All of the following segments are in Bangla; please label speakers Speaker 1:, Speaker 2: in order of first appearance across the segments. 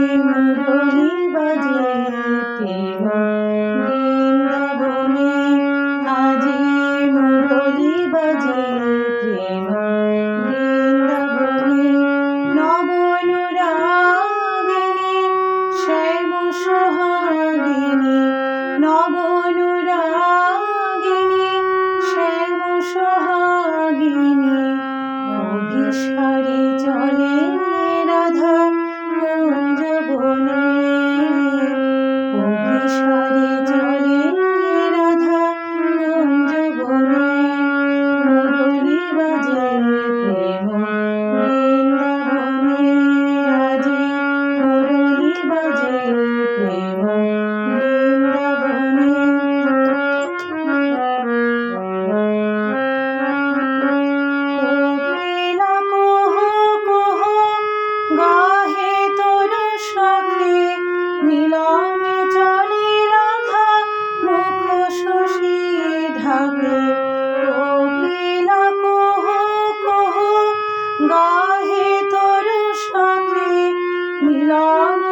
Speaker 1: মুরলি বাজে প্রেম বৃন্দাবনে। আজি মুরলি বাজে প্রেম বৃন্দাবনে। নবনুরাগিনী, শ্যাম সোহাগিনী। নবনুরাগিনী, শ্যাম সোহাগিনী। অভিসারে চলে রাধা। কুঞ্জ বনে অভিসারে চলে love.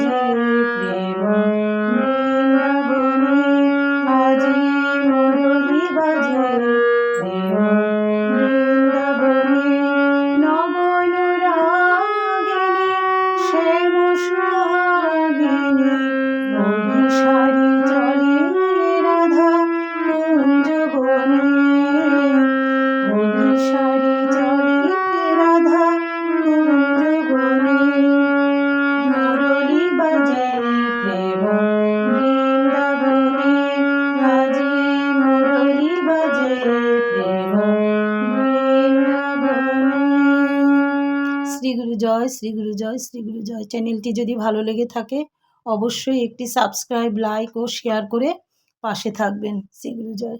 Speaker 1: মুরলি গুরু জয় শ্রী গুরু জয় শ্রী গুরু জয়। চ্যানেলটি যদি ভালো লেগে থাকে, অবশ্যই একটি সাবস্ক্রাইব, লাইক ও শেয়ার করে পাশে থাকবেন। শ্রী গুরু জয়।